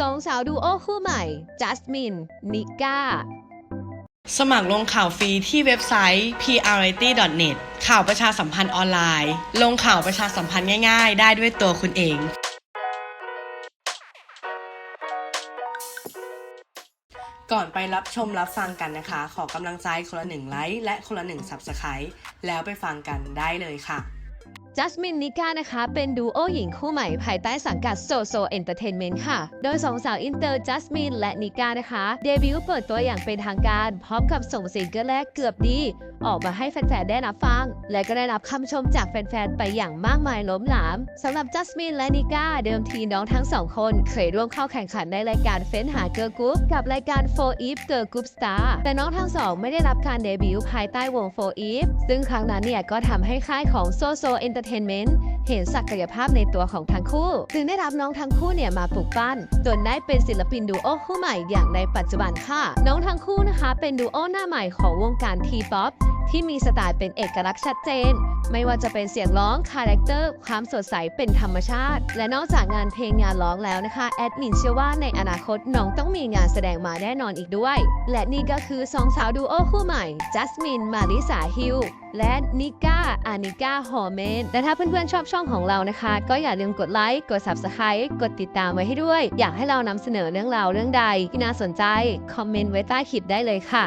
สองสาวดูโอคู่ใหม่ จัสมิน นิก้า สมัครลงข่าวฟรีที่เว็บไซต์ priority net ข่าวประชาสัมพันธ์ออนไลน์ ลงข่าวประชาสัมพันธ์ง่ายๆ ได้ด้วยตัวคุณเองก่อนไปรับชมรับฟังกันนะคะ ขอกำลังใจคนละหนึ่งไลค์และคนละหนึ่ง Subscribe แล้วไปฟังกันได้เลยค่ะ จัสมินนิก้านะคะ เป็นดูโอหญิงคู่ใหม่ภายใต้สังกัดโซโซเอนเตอร์เทนเมนต์ค่ะ โดยสองสาวอินเตอร์จัสมินและนิก้านะคะ เดบิวต์เปิดตัวอย่างเป็นทางการ พร้อมกับส่งซิงเกิลแรกเกือบดี ออกมาให้แฟนๆ ได้รับฟัง และก็ได้รับคำชมจากแฟนๆ ไปอย่างมากมายล้มหลามสำหรับจัสมินและนิก้าเดิมทีน้องทั้งสองคน เคยร่วมเข้าแข่งขันในรายการเฟ้นหาเกิร์ลกรุ๊ปกับรายการ4 Eve Girl Group Star แต่น้องทั้งสองไม่ได้รับการเดบิวต์ภายใต้วง4 Eve ซึ่งครั้งนั้นเนี่ยก็ทำให้ค่ายของ Soso Entertainment เเห็นศักยภาพในตัวของทั้งคู่ จึงได้รับน้องทั้งคู่เนี่ยมาปลูกปั้น จนได้เป็นศิลปินดูโอคู่ใหม่อย่างในปัจจุบันค่ะ น้องทั้งคู่นะคะ เป็นดูโอหน้าใหม่ของวงการทีป๊อป ที่มีสไตล์เป็นเอกลักษณ์ชัดเจน ไม่ว่าจะเป็นเสียงร้อง คาแรคเตอร์ ความสดใสเป็นธรรมชาติ และนอกจากงานเพลงงานร้องแล้วนะคะ แอดมินเชื่อว่าในอนาคตน้องต้องมีงานแสดงมาแน่นอนอีกด้วย และนี่ก็คือสองสาวดูโอคู่ใหม่ จัสมิน มาริสาฮิลและนิก้าอานิก้าฮอร์เมนและถ้าเพื่อนๆชอบช่องของเรานะคะ ก็อย่าลืมกดไลค์ กด Subscribe กดติดตามไว้ให้ด้วย อยากให้เรานำเสนอเรื่องราวเรื่องใดที่น่าสนใจ คอมเมนต์ไว้ใต้คลิปได้เลยค่ะ